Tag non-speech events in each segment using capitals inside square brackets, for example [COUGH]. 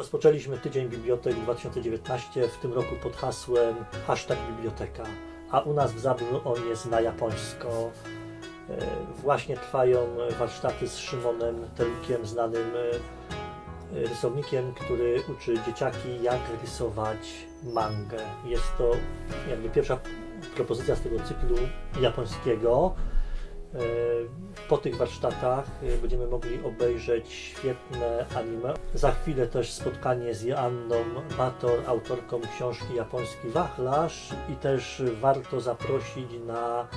Rozpoczęliśmy Tydzień Bibliotek 2019 w tym roku pod hasłem hashtag biblioteka, a u nas w Zabrzu on jest na japońsko. E, Właśnie trwają warsztaty z Szymonem Telukiem, znanym e, rysownikiem, który uczy dzieciaki jak rysować mangę. Jest to jakby pierwsza propozycja z tego cyklu japońskiego. E, Po tych warsztatach e, będziemy mogli obejrzeć świetne anime. Za chwilę też spotkanie z Joanną Bator, autorką książki Japoński Wachlarz i też warto zaprosić na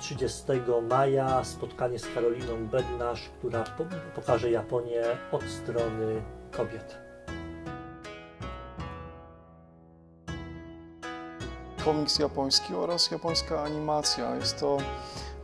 30 maja spotkanie z Karoliną Bednarz, która po- pokaże Japonię od strony kobiet. komiks japoński oraz japońska animacja. Jest to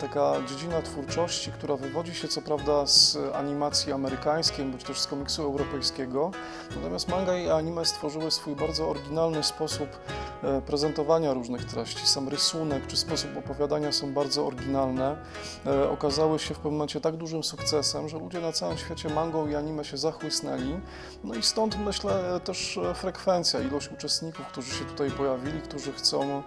taka dziedzina twórczości, która wywodzi się co prawda z animacji amerykańskiej, bądź też z komiksu europejskiego. Natomiast manga i anime stworzyły swój bardzo oryginalny sposób e, prezentowania różnych treści. Sam rysunek czy sposób opowiadania są bardzo oryginalne. E, Okazały się w pewnym momencie tak dużym sukcesem, że ludzie na całym świecie mangą i anime się zachłysnęli. No i stąd myślę też e, frekwencja, ilość uczestników, którzy się tutaj pojawili, którzy chcą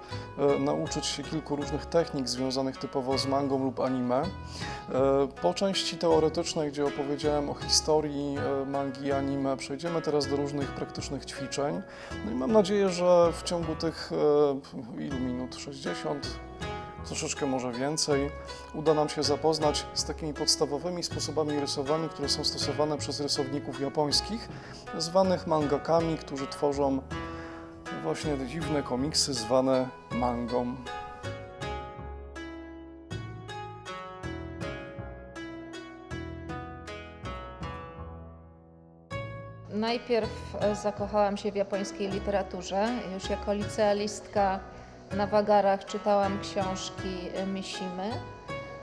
nauczyć się kilku różnych technik związanych typowo z mangą lub anime. E, Po części teoretycznej, gdzie opowiedziałem o historii e, mangi i anime, przejdziemy teraz do różnych praktycznych ćwiczeń. No i mam nadzieję, że w ciągu tych e, ilu minut? 60? troszeczkę może więcej, uda nam się zapoznać z takimi podstawowymi sposobami rysowania, które są stosowane przez rysowników japońskich, zwanych mangakami, którzy tworzą właśnie te dziwne komiksy zwane mangą. Najpierw e, zakochałam się w japońskiej literaturze. Już jako licealistka na wagarach czytałam książki e, Mishimy.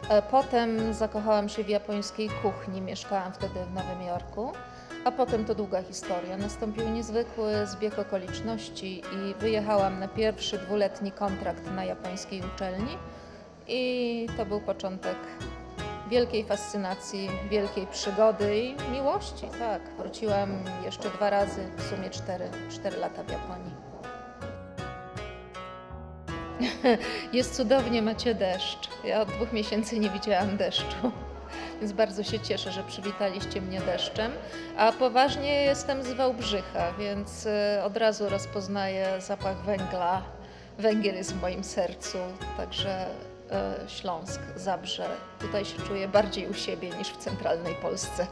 E, Potem zakochałam się w japońskiej kuchni. Mieszkałam wtedy w Nowym Jorku. A potem to długa historia. Nastąpił niezwykły zbieg okoliczności i wyjechałam na pierwszy dwuletni kontrakt na japońskiej uczelni. I to był początek wielkiej fascynacji, wielkiej przygody i miłości, tak. Wróciłam jeszcze dwa razy, w sumie cztery, cztery lata w Japonii. [LAUGHS] Jest cudownie, macie deszcz. Ja od dwóch miesięcy nie widziałam deszczu, [LAUGHS] więc bardzo się cieszę, że przywitaliście mnie deszczem. A poważnie jestem z Wałbrzycha, więc y, od razu rozpoznaję zapach węgla. Węgiel jest w moim sercu, także Śląsk, Zabrze. Tutaj się czuję bardziej u siebie niż w centralnej Polsce.